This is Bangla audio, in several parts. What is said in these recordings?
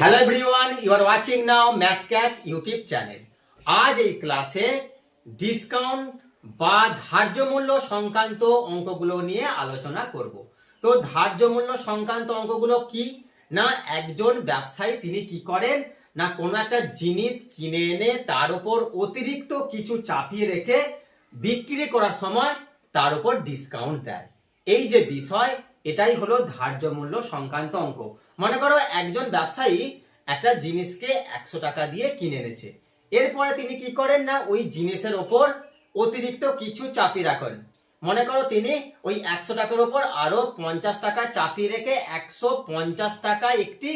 Hello everyone you are watching now Math Cat YouTube channel আজ এই ক্লাসে ডিসকাউন্ট বা ধার্য মূল্য সংক্রান্ত অঙ্কগুলো নিয়ে আলোচনা করব। তো ধার্য মূল্য সংক্রান্ত অঙ্কগুলো কি? না একজন ব্যবসায়ী তিনি কি করেন? না কোনো একটা জিনিস কিনে এনে তার উপর অতিরিক্ত কিছু চাপিয়ে রেখে বিক্রি করার সময় তার উপর ডিসকাউন্ট দেয়। এই যে বিষয় এটাই হলো ধার্য মূল্য সংক্রান্ত অঙ্ক। মনে করো একজন ব্যবসায়ী একটা জিনিসকে একশো টাকা দিয়ে কিনে এনেছে। এরপরে তিনি কি করেন না, ওই জিনিসের ওপর অতিরিক্ত কিছু চাপিয়ে রাখেন। মনে করো তিনি ওই একশো টাকার ওপর আরও পঞ্চাশ টাকা চাপিয়ে রেখে একশো পঞ্চাশ টাকা একটি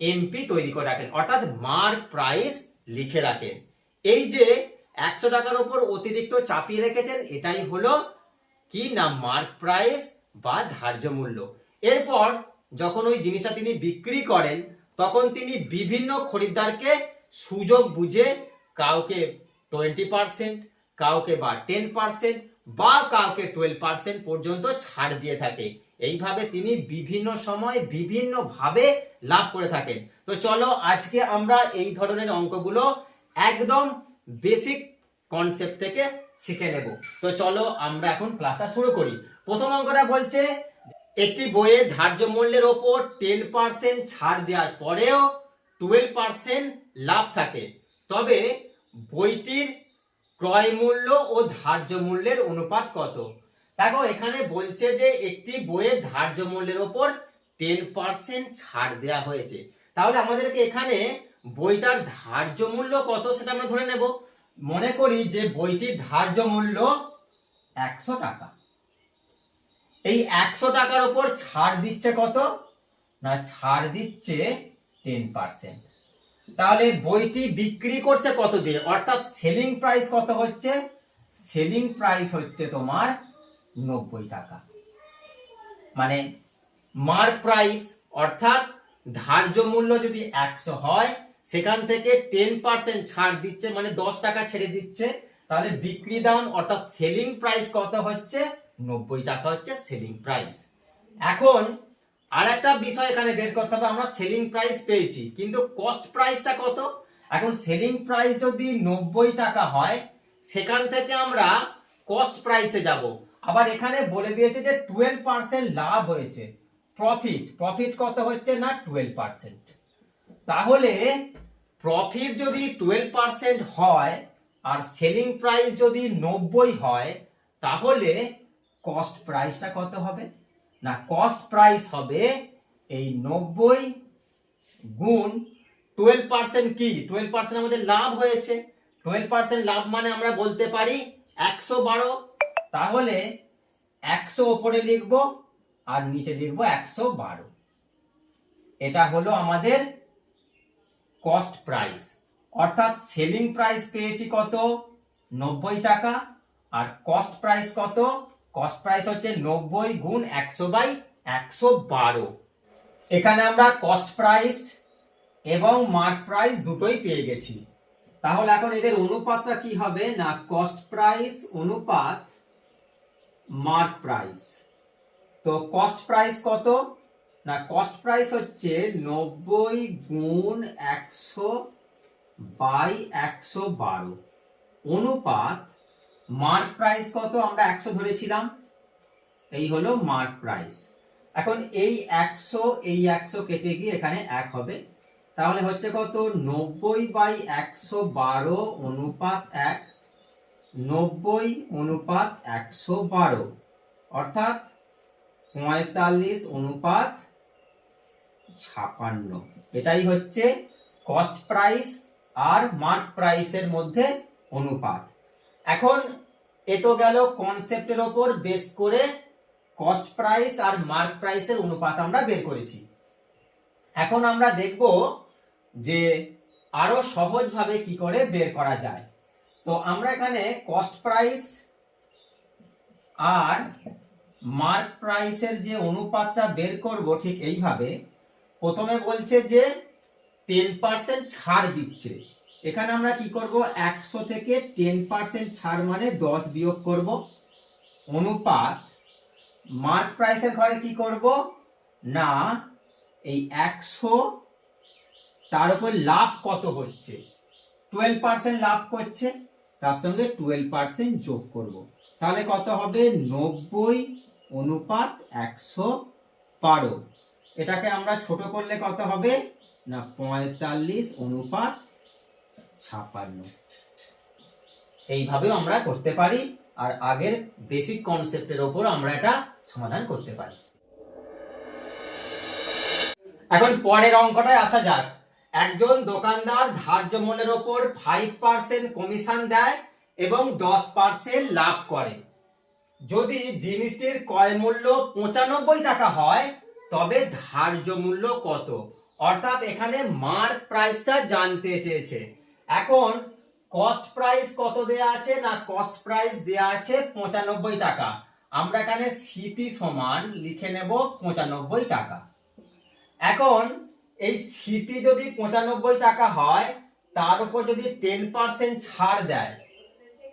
এমপি তৈরি করে রাখেন, অর্থাৎ মার প্রাইস লিখে রাখেন। এই যে একশো টাকার উপর অতিরিক্ত চাপিয়ে রেখেছেন, এটাই হলো কি না মার্ক প্রাইস বা ধার্য মূল্য এরপর যখন ওই জিনিসটা তিনি বিক্রি করেন, তখন তিনি বিভিন্ন খরিদ্দারকে সুযোগ বুঝে কাউকে টোয়েন্টি পার্সেন্ট কাউকে বা টেন পার্সেন্ট বা কাউকে টুয়েলভ পার্সেন্ট পর্যন্ত ছাড় দিয়ে থাকে। এইভাবে তিনি বিভিন্ন সময় বিভিন্ন ভাবে লাভ করে থাকেন। তো চলো আজকে আমরা এই ধরনের অঙ্কগুলো একদম বেসিক কনসেপ্ট থেকে শিখে নেব। তো চলো আমরা এখন ক্লাসটা শুরু করি। প্রথম অঙ্কটা বলছে, একটি বইয়ের ধার্য মূল্যের ওপর টেন পার্সেন্ট ছাড় দেওয়ার পরেও টুয়েলভ পার্সেন্ট লাভ থাকে। তবে বইটির ক্রয় মূল্য ও ধার্য মূল্যের অনুপাত কত? দেখো, এখানে বলছে যে একটি বইয়ের ধার্য মূল্যের ওপর টেন পার্সেন্ট ছাড় দেওয়া হয়েছে। তাহলে আমাদেরকে এখানে বইটার ধার্য মূল্য কত সেটা আমরা ধরে নেব। মনে করি যে বইটির ধার্য মূল্য একশো টাকা। এই একশো টাকার ওপর ছাড় দিচ্ছে কত? না, ছাড় দিচ্ছে টেন পার্সেন্ট। তাহলে বইটি বিক্রি করছে কত দিয়ে? অর্থাৎ সেলিং প্রাইস কত হচ্ছে? সেলিং প্রাইস হচ্ছে তোমার নব্বই টাকা। মানে মার্ক প্রাইস, অর্থাৎ ধার্য মূল্য যদি একশো হয় সেখান থেকে টেন পার্সেন্ট ছাড় দিচ্ছে মানে দশ টাকা ছেড়ে দিচ্ছে। তাহলে বিক্রি দাম, অর্থাৎ সেলিং প্রাইস কত হচ্ছে? নব্বই টাকা হচ্ছে সেলিং প্রাইস এখন আর একটা বিষয় এখানে বের করতে হবে, আমরা সেলিং প্রাইস পেয়েছি, কিন্তু কস্ট প্রাইসটা কত? এখন সেলিং প্রাইস যদি নব্বই টাকা হয়, সেখান থেকে আমরা কস্ট প্রাইসে যাব। আবার এখানে বলে দিয়েছে যে টুয়েলভ পার্সেন্ট লাভ হয়েছে। প্রফিট প্রফিট কত হচ্ছে না টুয়েলভ পার্সেন্ট তাহলে প্রফিট যদি টুয়েলভ পার্সেন্ট হয় আর সেলিং প্রাইস যদি নব্বই হয়, তাহলে কস্ট প্রাইসটা কত হবে? না কস্ট প্রাইস হবে এই নব্বই গুণ টুয়েলভ পার্সেন্ট কি? টুয়েলভ পার্সেন্ট আমাদের লাভ হয়েছে। টুয়েলভ পার্সেন্ট লাভ মানে আমরা বলতে পারি একশো বারো। তাহলে একশো ওপরে লিখব আর নিচে লিখব একশো বারো। এটা হলো আমাদের কস্ট প্রাইস অর্থাৎ সেলিং প্রাইস পেয়েছি কত? নব্বই টাকা। আর কস্ট প্রাইস কত? কস্ট প্রাইস হচ্ছে নব্বই গুণ একশো বাই একশো বারো। এখানে আমরা কস্ট প্রাইস এবং মার্ক প্রাইস দুটোই পেয়ে গেছি। তাহলে এখন এদের অনুপাতটা কি হবে? না কস্ট প্রাইস অনুপাত মার্ক প্রাইস তো কস্ট প্রাইস কত? না কস্ট প্রাইস হচ্ছে নব্বই গুণ একশো বাই একশো বারো। অনুপাত মার্ক প্রাইস কত? আমরা একশো ধরেছিলাম। এই হলো মার্ক প্রাইস এখন এই একশো এই একশো কেটে গিয়ে এখানে এক হবে। তাহলে হচ্ছে কত? নব্বই বাই একশো বারো অনুপাত এক। নব্বই অনুপাত একশো বারো। অর্থাৎ পঁয়তাল্লিশ অনুপাত ছাপান্ন। এটাই হচ্ছে কস্ট প্রাইস আর মার্ক প্রাইসের মধ্যে অনুপাত। এখন এ গেল কনসেপ্টের ওপর বেস করে কস্ট প্রাইস আর মার্ক প্রাইসের অনুপাত আমরা বের করেছি। এখন আমরা দেখব যে আরও সহজভাবে কি করে বের করা যায়। তো আমরা এখানে কস্ট প্রাইস আর মার্ক প্রাইসের যে অনুপাতটা বের করব ঠিক এইভাবে প্রথমে বলছে যে টেন পার্সেন্ট ছাড় দিচ্ছে। এখানে আমরা কি করব? একশো থেকে টেন পার্সেন্ট ছাড় মানে দশ বিয়োগ করব। অনুপাত মার্ক প্রাইসের ঘরে কি করব? না, এই একশো তার উপর লাভ কত হচ্ছে? টুয়েলভ পার্সেন্ট লাভ করছে, তার সঙ্গে টুয়েলভ পার্সেন্ট যোগ করব। তাহলে কত হবে? নব্বই অনুপাত একশো বারো। এটাকে আমরা ছোট করলে কত হবে? না, পঁয়তাল্লিশ অনুপাত ছাপান্ন এইভাবেও আমরা করতে পারি, আর আগের বেসিক কনসেপ্টের ওপর আমরা এটা সমাধান করতে পারি। এখন পরের অঙ্কটায় আসা যাক। একজন দোকানদার ধার্য মূল্যের ওপর ফাইভ পার্সেন্ট কমিশন দেয় এবং দশ পার্সেন্ট লাভ করে। যদি জিনিসটির ক্রয় মূল্য পঁচানব্বই টাকা হয় তবে ধার্য মূল্য কত? অর্থাৎ এখানে মার্ক প্রাইসটা জানতে চেয়েছে। এখন কস্ট প্রাইস কত দেয়া আছে না কস্ট প্রাইস দেয়া আছে পঁচানব্বই টাকা? আমরা এখানে সিপি সমান লিখে নেব পঁচানব্বই টাকা। এখন, এই সিপি যদি পঁচানব্বই টাকা হয়, তার উপর যদি টেন পার্সেন্ট ছাড় দেয়,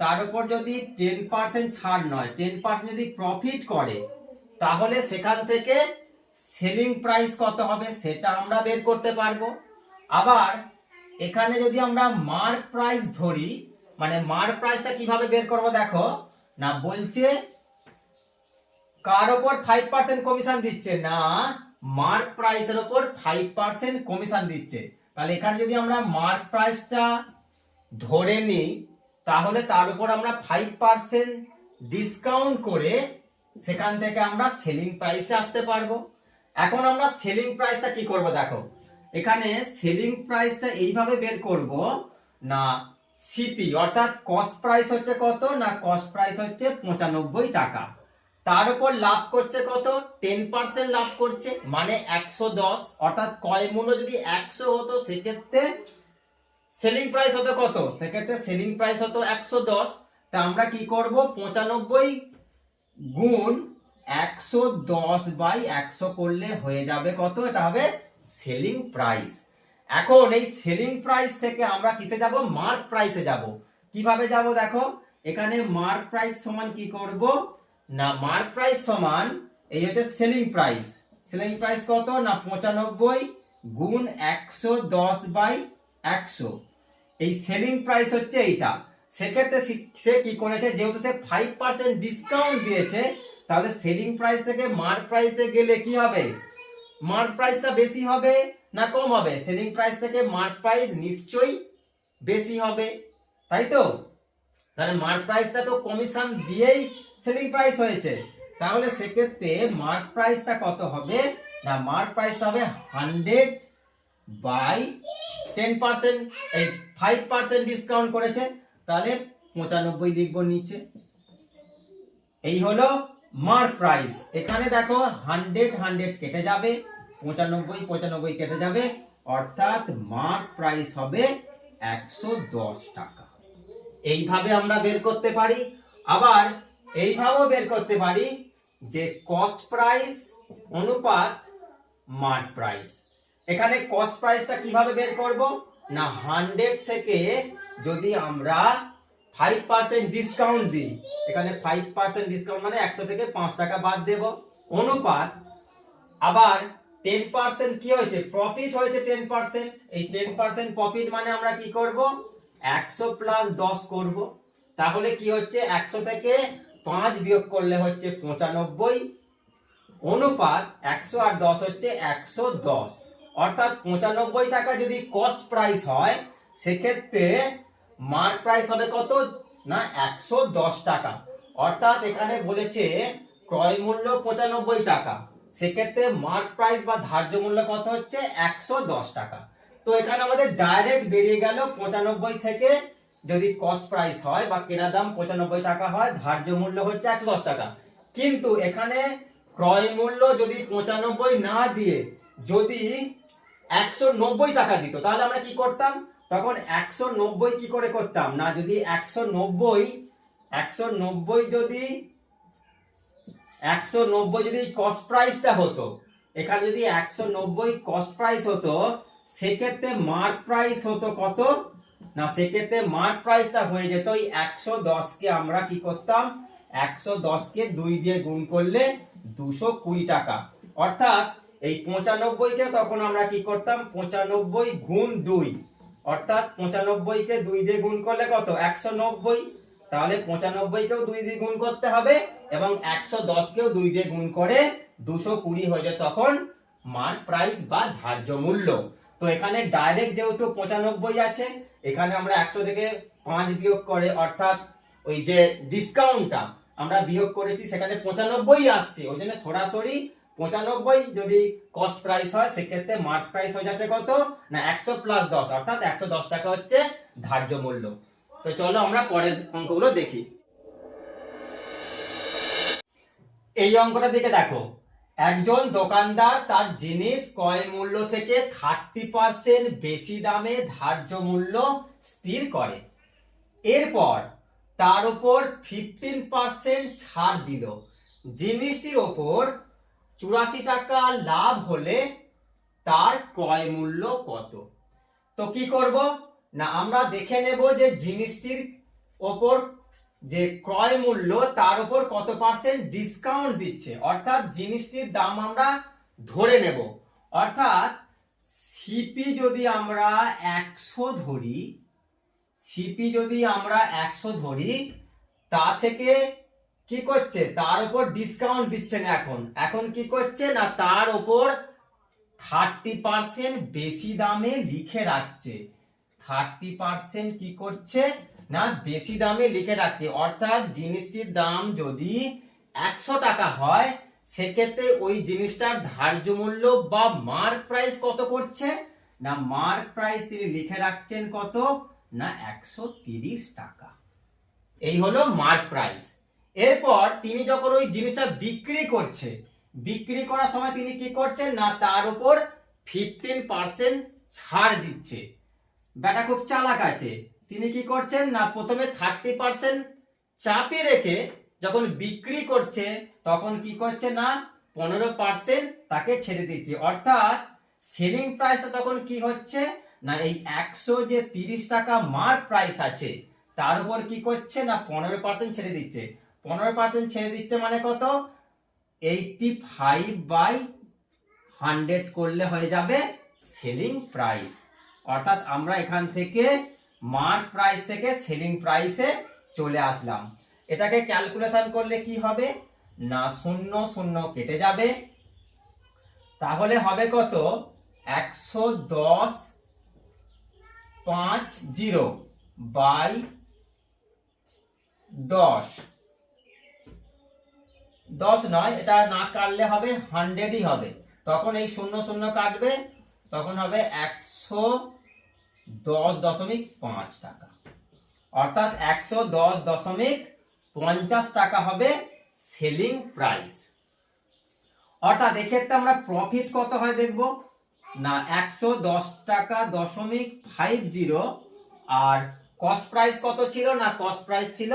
তার উপর যদি টেন পার্সেন্ট ছাড় নয় টেন পার্সেন্ট যদি প্রফিট করে, তাহলে সেখান থেকে সেলিং প্রাইস কত হবে সেটা আমরা বের করতে পারব। আবার এখানে যদি আমরা মার্ক প্রাইস ধরি মানে মার্ক প্রাইসটা কীভাবে বের করব দেখো, না বলছে কার ওপর ফাইভ পার্সেন্ট কমিশন দিচ্ছে, না মার্ক প্রাইসের ওপর ফাইভ পার্সেন্ট কমিশন দিচ্ছে। তাহলে এখানে যদি আমরা মার্ক প্রাইসটা ধরে নিই, তাহলে তার উপর আমরা ফাইভ পার্সেন্ট ডিসকাউন্ট করে সেখান থেকে আমরা সেলিং প্রাইসে আসতে পারব। এখন আমরা সেলিং প্রাইসটা কি করব দেখো। এখানে সেলিং প্রাইসটা এইভাবে বের করব না সিপি অর্থাৎ কস্ট প্রাইস হচ্ছে কত না কস্ট প্রাইস হচ্ছে পঁচানব্বই টাকা। তার উপর লাভ করছে কত? টেন পার্সেন্ট লাভ করছে মানে একশো দশ। অর্থাৎ ক্রয় মূল্য যদি একশো হতো, সেক্ষেত্রে সেলিং প্রাইস হতো কত? সেক্ষেত্রে সেলিং প্রাইস হতো একশো দশ। তা আমরা কি করব? পঁচানব্বই গুণ একশো দশ বাই একশো করলে হয়ে যাবে কত? এটা হবে সেলিং প্রাইস এখন এই সেলিং প্রাইস থেকে আমরা কিসে যাব? মার্ক প্রাইসে যাব। কীভাবে যাব দেখো? এখানে মার্ক প্রাইস সমান কি করব? না মার্ক প্রাইস সমান এই হচ্ছে সেলিং প্রাইস সেলিং প্রাইস কত? না, পঁচানব্বই গুণ একশো দশ বাই একশো। এই সেলিং প্রাইস হচ্ছে এইটা। সেক্ষেত্রে সে- কি করেছে? যেহেতু সে ফাইভ পার্সেন্ট ডিসকাউন্ট দিয়েছে তাহলে সেলিং প্রাইস থেকে মার্ক প্রাইসে গেলে কি হবে? মার্ক প্রাইসটা বেশি হবে না কম হবে? সেলিং প্রাইস থেকে মার্ক প্রাইস নিশ্চয়ই বেশি হবে, তাই তো? তাহলে মার্ক প্রাইসটা তো কমিশন দিয়েই সেলিং প্রাইস হয়েছে। তাহলে সেক্ষেত্রে মার্ক প্রাইসটা কত হবে? না মার্ক প্রাইসটা হবে হান্ড্রেড বাই টেন পার্সেন্ট এই ফাইভ পার্সেন্ট ডিসকাউন্ট করেছে। তাহলে পঁচানব্বই লিখব নিচে। এই হলো মার্ক প্রাইস। এখানে দেখো হান্ড্রেড হান্ড্রেড কেটে যাবে, পঁচানব্বই পঁচানব্বই কেটে যাবে, অর্থাৎ মার্ক প্রাইস হবে একশো দশ টাকা। এইভাবে আমরা বের করতে পারি। আবার এইভাবেও বের করতে পারি যে কস্ট প্রাইস অনুপাত মার্ক প্রাইস এখানে কস্ট প্রাইসটা কীভাবে বের করব? না, হান্ড্রেড থেকে যদি আমরা ফাইভ পার্সেন্ট ডিসকাউন্ট দিই। এখানে ফাইভ পার্সেন্ট ডিসকাউন্ট মানে একশো থেকে পাঁচ টাকা বাদ দেব। অনুপাত, আবার টেন পার্সেন্ট কি হয়েছে? প্রফিট হয়েছে টেন পার্সেন্ট এই টেন পার্সেন্ট প্রফিট মানে আমরা কি করব? একশো প্লাস দশ করব। তাহলে কি হচ্ছে? একশো থেকে পাঁচ বিয়োগ করলে হচ্ছে পঁচানব্বই। অনুপাত, একশো আর দশ হচ্ছে একশো দশ। অর্থাৎ পঁচানব্বই টাকা যদি কস্ট প্রাইস হয়, সেক্ষেত্রে মার্ক প্রাইস হবে কত? না, একশো দশ টাকা। অর্থাৎ এখানে বলেছে ক্রয় মূল্য পঁচানব্বই টাকা। সেক্ষেত্রে মার্ক প্রাইস বা ধার্য মূল্য কত হচ্ছে? একশো দশ টাকা। তো এখানে আমাদের ডাইরেক্ট বেরিয়ে গেল পঁচানব্বই থেকে। যদি কস্ট প্রাইস হয় বা কেনা দাম পঁচানব্বই টাকা হয়, ধার্য মূল্য হচ্ছে একশো দশ টাকা। কিন্তু এখানে ক্রয় মূল্য যদি পঁচানব্বই না দিয়ে যদি একশো নব্বই টাকা দিত, তাহলে আমরা কি করতাম? তখন একশো নব্বই কি করে করতাম? না, যদি একশো নব্বই একশো নব্বই যদি, একশো নব্বই যদি কস্ট প্রাইসটা হতো, এখানে যদি একশো নব্বই কস্ট প্রাইস হতো, সেক্ষেত্রে মার্ক প্রাইস হতো কত? না, সেক্ষেত্রে মার্ক প্রাইসটা হয়ে যেত ওই একশো দশকে আমরা কি করতাম? একশো দশকে দুই দিয়ে গুণ করলে দুশো কুড়ি টাকা। অর্থাৎ এই পঁচানব্বইকে তখন আমরা কি করতাম? পঁচানব্বই গুণ দুই। অর্থাৎ পঁচানব্বইকে দুই দিয়ে গুণ করলে কত? একশো নব্বই। তাহলে পঁচানব্বইকেও দুই দিয়ে গুণ করতে হবে এবং একশো দশকেও দুই দিয়ে গুণ করে দুশো কুড়ি হয়ে যায় তখন মার্ক প্রাইস বা ধার্য মূল্য। তো এখানে ডাইরেক্ট যেহেতু পঁচানব্বই আছে, এখানে আমরা একশো থেকে পাঁচ বিয়োগ করে অর্থাৎ ওই যে ডিসকাউন্টটা আমরা বিয়োগ করেছি, সেখানে পঁচানব্বই আসছে। ওই জন্য সরাসরি পঁচানব্বই যদি কস্ট প্রাইস হয়, সেক্ষেত্রে মার্ক প্রাইস হয়ে যাচ্ছে কত? না, একশো প্লাস দশ, অর্থাৎ একশো দশ টাকা হচ্ছে ধার্য মূল্য। তো চলো আমরা পরের অঙ্কগুলো দেখি। এই অঙ্কটা দিকে দেখো। একজন দোকানদার তার জিনিস ক্রয় মূল্য থেকে থার্টি পার্সেন্ট বেশি দামে ধার্য মূল্য স্থির করে। এরপর তার উপর ফিফটিন পার্সেন্ট ছাড় দিল। জিনিসটির ওপর চুরাশি টাকা লাভ হলে তার ক্রয় মূল্য কত? তো কি করব? না, আমরা দেখে নেব যে জিনিসটির ওপর যে ক্রয় মূল্য, তার উপর কত পার্সেন্ট ডিসকাউন্ট দিচ্ছে। অর্থাৎ জিনিসটির দাম আমরা ধরে নেব। অর্থাৎ সিপি যদি আমরা একশো ধরি সিপি যদি আমরা একশো ধরি, তা থেকে কি করছে? তার উপর ডিসকাউন্ট দিচ্ছে না এখন। এখন কি করছে? না, তার উপর থার্টি পার্সেন্ট বেশি দামে লিখে রাখছে। থার্টি পার্সেন্ট কি করছে? না, বেশি দামে লিখে রাখছে। অর্থাৎ জিনিসটির দাম যদি একশো টাকা হয়, সেক্ষেত্রে ওই জিনিসটার ধার্য মূল্য বা মার্ক প্রাইস কত করছে? না মার্ক প্রাইস তিনি লিখে রাখছেন কত? না, একশো টাকা। এই হলো মার্ক প্রাইস এরপর তিনি যখন ওই জিনিসটা বিক্রি করছে, বিক্রি করার সময় তিনি কি করছেন না, তার উপর ফিফটিন পার্সেন্ট ছাড় দিচ্ছে। ব্যাটা খুব চালাক আছে। তিনি কি করছেন না, প্রথমে থার্টি পার্সেন্ট চাপে রেখে যখন বিক্রি করছে, তখন কি করছে না, পনেরো পার্সেন্ট তাকে ছেড়ে দিচ্ছে। অর্থাৎ সেলিং প্রাইসটা তখন কি হচ্ছে না, এই একশো যে তিরিশ টাকা মার্ক প্রাইস আছে, তার উপর কি করছে না, পনেরো পার্সেন্ট ছেড়ে দিচ্ছে। পনেরো পার্সেন্ট ছেড়ে দিচ্ছে মানে কত? এইটটি ফাইভ বাই হান্ড্রেড করলে হয়ে যাবে সেলিং প্রাইস অর্থাৎ আমরা এখান থেকে মার্ক প্রাইস থেকে সেলিং প্রাইসে চলে আসলাম। এটাকে ক্যালকুলেশন করলে কি হবে? না, শূন্য শূন্য কেটে যাবে। তাহলে হবে কত? একশো দশ পাঁচ জিরো বাই দশ। দশ নয়, এটা না কাটলে হবে হান্ড্রেডই হবে। তখন এই শূন্য শূন্য কাটবে, তখন হবে একশো দশ দশমিক পাঁচ টাকা। অর্থাৎ একশো দশ দশমিক পঞ্চাশ টাকা হবে সেলিং প্রাইস অর্থাৎ এক্ষেত্রে আমরা প্রফিট কত হয় দেখব? না, একশো দশ টাকা দশমিক ফাইভ জিরো আর কস্ট প্রাইস কত ছিল? না কস্ট প্রাইস ছিল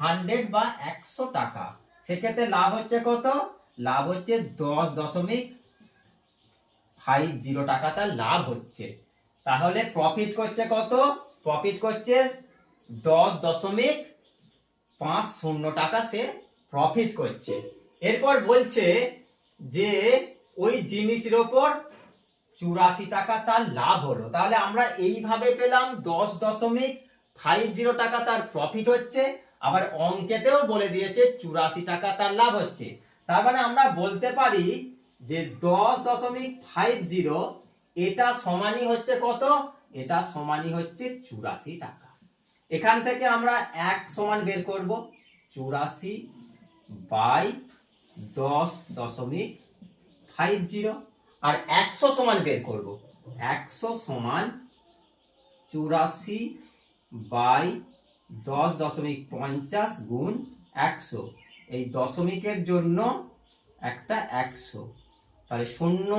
হান্ড্রেড বা একশো টাকা। সেক্ষেত্রে লাভ হচ্ছে কত? লাভ হচ্ছে দশ দশমিক ফাইভ জিরো টাকা তার লাভ হচ্ছে। তাহলে প্রফিট করছে কত? প্রফিট করছে দশ দশমিক পাঁচ শূন্য টাকা সে প্রফিট করছে। এরপর বলছে যে ওই জিনিসের ওপর চুরাশি টাকা তার লাভ হলো। তাহলে আমরা এইভাবে পেলাম দশ দশমিক ফাইভ জিরো টাকা তার প্রফিট হচ্ছে। আবার অঙ্কেতেও বলে দিয়েছে চুরাশি টাকা তার লাভ হচ্ছে। তার মানে আমরা বলতে পারি যে দশ দশমিক ফাইভ জিরো এটা সমানই হচ্ছে কত? এটা সমানই হচ্ছে চুরাশি টাকা। এখান থেকে আমরা এক সমান বের করব। চুরাশি বাই দশ দশমিক ফাইভ জিরো আর একশো সমান বের করব। একশো সমান চুরাশি বাই দশ দশমিক পঞ্চাশ গুণ একশো। এই দশমিকের জন্য একটা একশো। তাহলে শূন্য,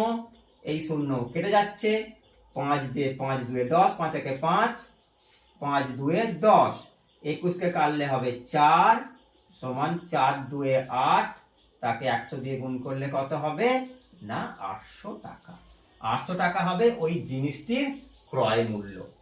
এই শূন্য কেটে যাচ্ছে। পাঁচ দিয়ে পাঁচ দুয়ে দশ, পাঁচ একে পাঁচ পাঁচ দুয়ে দশ। একুশকে কাটলে হবে চার, সমান চার দুয়ে আট। তাকে একশো দিয়ে গুণ করলে কত হবে? না, আটশো টাকা। আটশো টাকা হবে ওই জিনিসটির ক্রয় মূল্য।